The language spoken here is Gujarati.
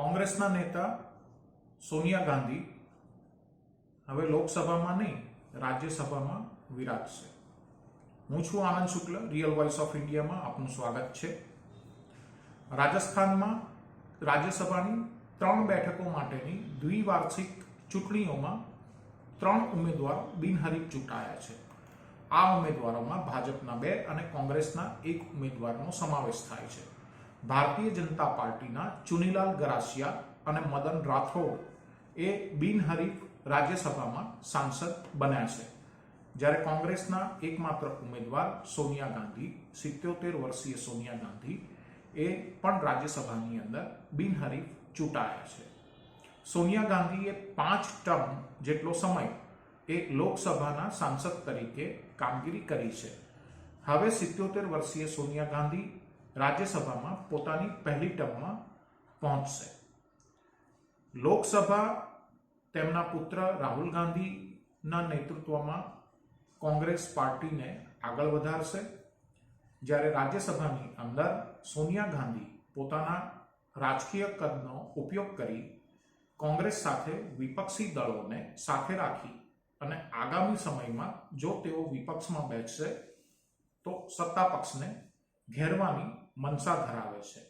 કોંગ્રેસના નેતા સોનિયા ગાંધી હવે લોકસભામાં નહીં, રાજ્યસભામાં વિરાજશે. હું છું Anand Shukla real voice of ઇન્ડિયામાં આપનું સ્વાગત છે. રાજસ્થાનમાં રાજ્યસભાની ત્રણ બેઠકો માટેની દ્વિવાર્ષિક ચૂંટણીઓમાં ત્રણ ઉમેદવાર બિનહરીફ ચૂંટાયા છે. આ ઉમેદવારોમાં ભાજપના બે અને કોંગ્રેસના એક ઉમેદવારનો સમાવેશ થાય છે. ભારતીય જનતા પાર્ટીના ચુનીલાલ ગરાસિયા અને મદન રાઠોડ એ બિનહરીફ રાજ્યસભામાં સાંસદ બન્યા છે. જ્યારે કોંગ્રેસના એકમાત્ર ઉમેદવાર સોનિયા ગાંધી, સિત્યોતેર વર્ષીય સોનિયા ગાંધી એ પણ રાજ્યસભાની અંદર બિનહરીફ ચૂંટાયા છે. સોનિયા ગાંધીએ પાંચ ટર્મ જેટલો સમય એ લોકસભાના સાંસદ તરીકે કામગીરી કરી છે. હવે સિત્યોતેર વર્ષીય સોનિયા ગાંધી રાજ્યસભામાં પોતાની પહેલી ટર્મમાં પહોંચશે. લોકસભા તેમના પુત્ર રાહુલ ગાંધીના નેતૃત્વમાં કોંગ્રેસ પાર્ટીને આગળ વધારશે. જ્યારે રાજ્યસભાની અંદર સોનિયા ગાંધી પોતાના રાજકીય કદનો ઉપયોગ કરી કોંગ્રેસ સાથે વિપક્ષી દળોને સાથે રાખી અને આગામી સમયમાં જો તેઓ વિપક્ષમાં બેસશે, તો સત્તા પક્ષને ઘેરવાની મનસા ધરાવે છે.